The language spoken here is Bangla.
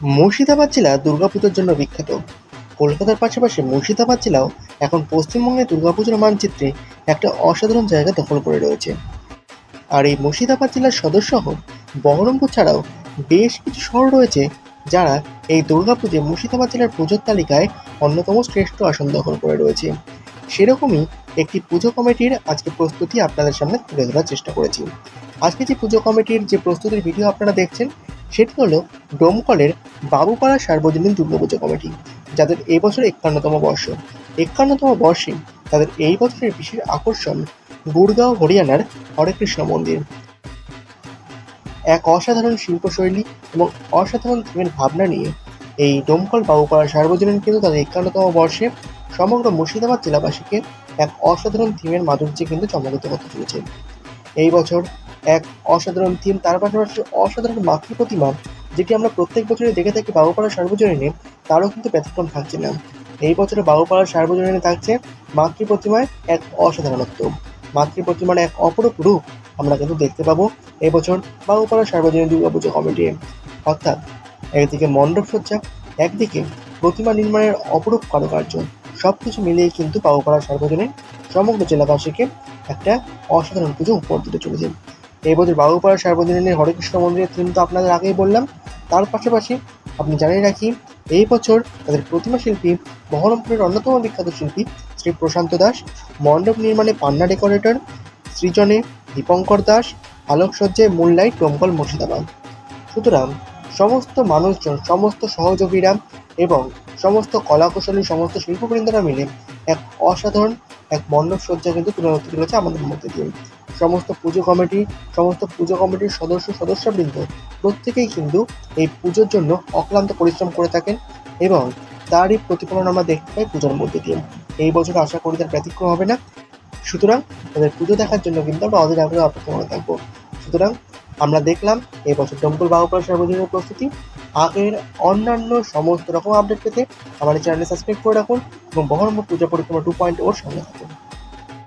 মুর্শিদাবাদ জেলা দুর্গাপুজোর জন্য বিখ্যাত। কলকাতার পাশাপাশি মুর্শিদাবাদ জেলাও এখন পশ্চিমবঙ্গের দুর্গাপুজোর মানচিত্রে একটা অসাধারণ জায়গা দখল করে রয়েছে। আর এই মুর্শিদাবাদ জেলার সদর বহরমপুর ছাড়াও বেশ কিছু শহর রয়েছে যারা এই দুর্গাপুজোয় মুর্শিদাবাদ জেলার পুজোর তালিকায় অন্যতম শ্রেষ্ঠ আসন দখল করে রয়েছে। সেরকমই একটি পুজো কমিটির আজকে প্রস্তুতি আপনাদের সামনে তুলে ধরার চেষ্টা করেছি। আজকে যে পুজো কমিটির যে প্রস্তুতির ভিডিও আপনারা দেখছেন সেটি হলো ডোমকলের বাবুপাড়া সার্বজনীন দুর্গাপুজো কমিটি, যাদের এই বছর একান্নতম বর্ষ। একান্নতম বর্ষে তাদের এই বছরের বিশেষ আকর্ষণ গুড়গাঁও হরিয়ানার হরেকৃষ্ণ মন্দির। এক অসাধারণ শিল্পশৈলী এবং অসাধারণ থিমের ভাবনা নিয়ে এই ডোমকল বাবুপাড়া সার্বজনীন কিন্তু তাদের একান্নতম বর্ষে সমগ্র মুর্শিদাবাদ জেলাবাসীকে এক অসাধারণ থিমের মাধুর্যে কিন্তু চমকিত করতে চলেছে। এই বছর এক অসাধারণ থিম, তার পাশাপাশি অসাধারণ মাতৃ প্রতিমা, যেটি আমরা প্রত্যেক বছরই দেখে থাকি বাবুপাড়া সার্বজনীনে, তারও কিন্তু ব্যতিক্রম থাকছে না। এই বছরে বাবুপাড়া সার্বজনীনে থাকছে মাতৃ প্রতিমায় এক অসাধারণত্ব। মাতৃ প্রতিমার এক অপরূপ রূপ আমরা কিন্তু দেখতে পাবো এবছর বাবুপাড়া সার্বজনীন দুর্গাপুজো কমিটি। অর্থাৎ একদিকে মণ্ডপ সজ্জা, একদিকে প্রতিমা নির্মাণের অপরূপ কারুকার্য সব কিছু মিলিয়ে কিন্তু বাবুপাড়া সার্বজনীন সমগ্র জেলাবাসীকে একটা অসাধারণ পুজো উপহার দিতে চলেছে। এই বছর বাবুপাড়া সার্বজনীনের হরেকৃষ্ণ মন্দিরের থিম তো আপনাদের আগেই বললাম। তার পাশাপাশি আপনি জানিয়ে রাখি, এই বছর তাদের প্রতিমা শিল্পী, বহরমপুরের অন্যতম বিখ্যাত শিল্পী শ্রী প্রশান্ত দাস, মণ্ডপ নির্মাণে পান্না ডেকোরেটর সৃজনে দীপঙ্কর দাস, আলোকসজ্জায় মুনলাইট ডোমকল মুর্শিদাবাদ। সুতরাং সমস্ত মানুষজন, সমস্ত সহযোগীরা এবং সমস্ত কলাকুশলী সমস্ত শিল্পবৃন্দরা মিলে এক অসাধারণ এক মণ্ডপ সজ্জা কিন্তু তুলে ধরতে চলেছে আমাদের মধ্যে দিয়ে। সমস্ত পুজো কমিটি, সমস্ত পুজো কমিটির সদস্য, সদস্যবৃন্দ প্রত্যেকেই কিন্তু এই পুজোর জন্য অক্লান্ত পরিশ্রম করে থাকেন এবং তারই প্রতিফলন আমরা দেখতে পাই পুজোর মধ্যে দিয়ে। এই বছর আশা করি তার ব্যতিক্রম হবে না। সুতরাং তাদের পুজো দেখার জন্য কিন্তু আমরা অধীর আগ্রহে অপেক্ষা করে থাকব। সুতরাং আমরা দেখলাম এই বছর ডম্বল বাহুপাল সার্বজনীন প্রস্তুতি। আগের অন্যান্য সমস্ত রকম আপডেট পেতে আমার চ্যানেলে সাবস্ক্রাইব করে রাখুন এবং বহরমপুর পূজা পরিক্রমা টু পয়েন্ট ওর সঙ্গে থাকুন।